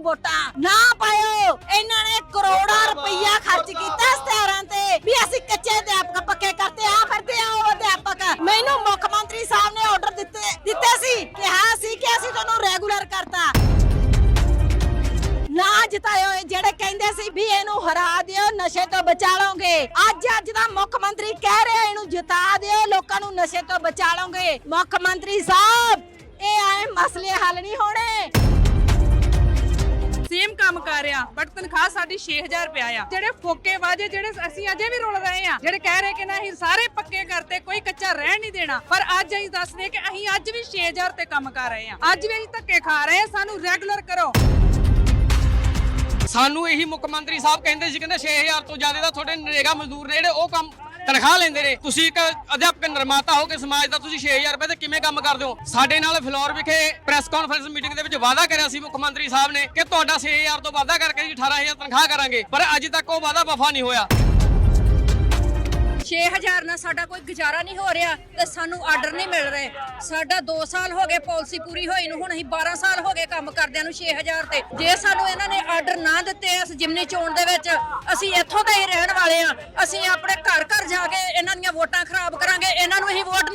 ਨੂੰ ਵੋਟਾਂ। ਨਾ ਪਾਇਓ। ਇਹਨਾਂ ਨੇ ਕਰੋੜਾਂ ਰੁਪਈਆ ਖਰਚ ਕੀਤਾ ਇਸ਼ਤਿਹਾਰਾਂ ਤੇ। ਵੀ ਅਸੀਂ ਕੱਚੇ ਅਧਿਆਪਕ ਪੱਕੇ ਕਰਤੇ ਆ ਫਿਰਦੇ ਆ ਉਹ ਅਧਿਆਪਕ। ਮੈਨੂੰ ਮੁੱਖ ਮੰਤਰੀ ਸਾਹਿਬ ਨੇ ਆਰਡਰ ਦਿੱਤੇ ਦਿੱਤੇ ਸੀ। ਕਿਹਾ ਸੀ ਕਿ ਅਸੀਂ ਤੁਹਾਨੂੰ ਰੈਗੂਲਰ ਕਰਤਾ। ਨਾ ਜਿਤਾਇਓ ਇਹ ਜਿਹੜੇ ਕਹਿੰਦੇ ਸੀ ਵੀ ਇਹਨੂੰ ਹਰਾ ਦਿਓ ਨਸ਼ੇ ਤੋਂ ਬਚਾ ਲਓਗੇ। ਅੱਜ ਅੱਜ ਦਾ ਮੁੱਖ ਮੰਤਰੀ ਕਹਿ ਰਿਹਾ ਇਹਨੂੰ ਜਿਤਾ ਦਿਓ ਲੋਕਾਂ ਨੂੰ ਨਸ਼ੇ ਤੋਂ ਬਚਾ ਲਓਗੇ। ਮੁੱਖ ਮੰਤਰੀ ਸਾਹਿਬ ਇਹ ਆਏ ਮਸਲੇ ਹੱਲ ਨਹੀਂ ਹੋਣੇ। ਕੰਮ ਕਰ ਰਿਹਾ। ਬਟ ਤਨਖਾਹ ਸਾਡੀ 6000 ਰੁਪਇਆ ਆ। ਜਿਹੜੇ ਫੋਕੇ ਜਿਹੜੇ ਅਸੀਂ ਅਜੇ ਵੀ ਰੁਲ ਰਹੇ ਆ, ਜਿਹੜੇ ਕਹਿ ਰਹੇ ਕਿ ਨਾ, ਅਸੀਂ ਸਾਰੇ ਪੱਕੇ ਕਰਤੇ, ਕੋਈ ਕੱਚਾ ਰਹਿਣ ਨਹੀਂ ਦੇਣਾ। ਪਰ ਅੱਜ ਅਸੀਂ ਦੱਸਦੇ ਕਿ ਅਸੀਂ ਅੱਜ ਵੀ 6000 ਤੇ ਕੰਮ ਕਰ ਰਹੇ ਆ। ਅੱਜ ਵੀ ਅਸੀਂ ਧੱਕੇ ਖਾ ਰਹੇ ਆ, ਸਾਨੂੰ ਰੈਗੂਲਰ ਕਰੋ। ਸਾਨੂੰ ਇਹੀ ਮੁੱਖ ਮੰਤਰੀ ਸਾਹਿਬ ਕਹਿੰਦੇ ਸੀ, ਕਹਿੰਦੇ 6000 ਤੋਂ ਜ਼ਿਆਦਾ ਦਾ ਤੁਹਾਡੇ ਨਰੇਗਾ ਮਜ਼ਦੂਰ ਨੇ, ਜਿਹੜੇ ਉਹ ਕੰਮ ਤਨਖਾਹ ਲੈਂਦੇ ਨੇ। ਤੁਸੀਂ ਇੱਕ ਅਧਿਆਪਕ ਨਿਰਮਾਤਾ ਹੋ ਕੇ ਸਮਾਜ ਦਾ ਤੁਸੀਂ 6000 ਰੁਪਏ ਤੇ ਕਿਵੇਂ ਕੰਮ ਕਰਦੇ ਹੋ? ਸਾਡੇ ਨਾਲ ਫਲੋਰ ਵਿਖੇ ਪ੍ਰੈਸ ਕਾਨਫਰੰਸ ਮੀਟਿੰਗ ਦੇ ਵਿੱਚ ਵਾਅਦਾ ਕਰਿਆ ਸੀ ਮੁੱਖ ਮੰਤਰੀ ਸਾਹਿਬ ਨੇ ਕਿ ਤੁਹਾਡਾ 6000 ਤੋਂ ਵਾਅਦਾ ਕਰਕੇ ਜੀ 18000 ਤਨਖਾਹ ਕਰਾਂਗੇ, ਪਰ ਅੱਜ ਤੱਕ ਉਹ ਵਾਅਦਾ ਵਫਾ ਨਹੀਂ ਹੋਇਆ। 6000 ਨਾਲ ਸਾਡਾ ਕੋਈ ਗੁਜ਼ਾਰਾ ਨਹੀਂ ਹੋ ਰਿਹਾ ਤੇ ਸਾਨੂੰ ਆਰਡਰ ਨਹੀਂ ਮਿਲ ਰਹੇ। ਸਾਡਾ 2 ਸਾਲ ਹੋ ਗਏ ਪਾਲਿਸੀ ਪੂਰੀ ਹੋਈ ਨੂੰ, ਹੁਣ ਅਸੀਂ 12 ਸਾਲ ਹੋ ਗਏ ਕੰਮ ਕਰਦਿਆਂ ਨੂੰ 6000 ਤੇ। ਜੇ ਸਾਨੂੰ ਇਹਨਾਂ ਨੇ ਆਰਡਰ ਨਾ ਦਿੱਤੇ ਇਸ ਜਿਮਨੀ ਚੋਣ ਦੇ ਵਿੱਚ, ਅਸੀਂ ਇੱਥੋਂ ਦੇ ਹੀ ਰਹਿਣ ਵਾਲੇ ਆ ਅਸੀਂ ਆਪਣੇ ਘਰ ਘਰ ਵੋਟਾਂ ਖਰਾਬ ਕਰਾਂਗੇ ਇਹਨਾਂ ਨੂੰ ਹੀ ਵੋਟ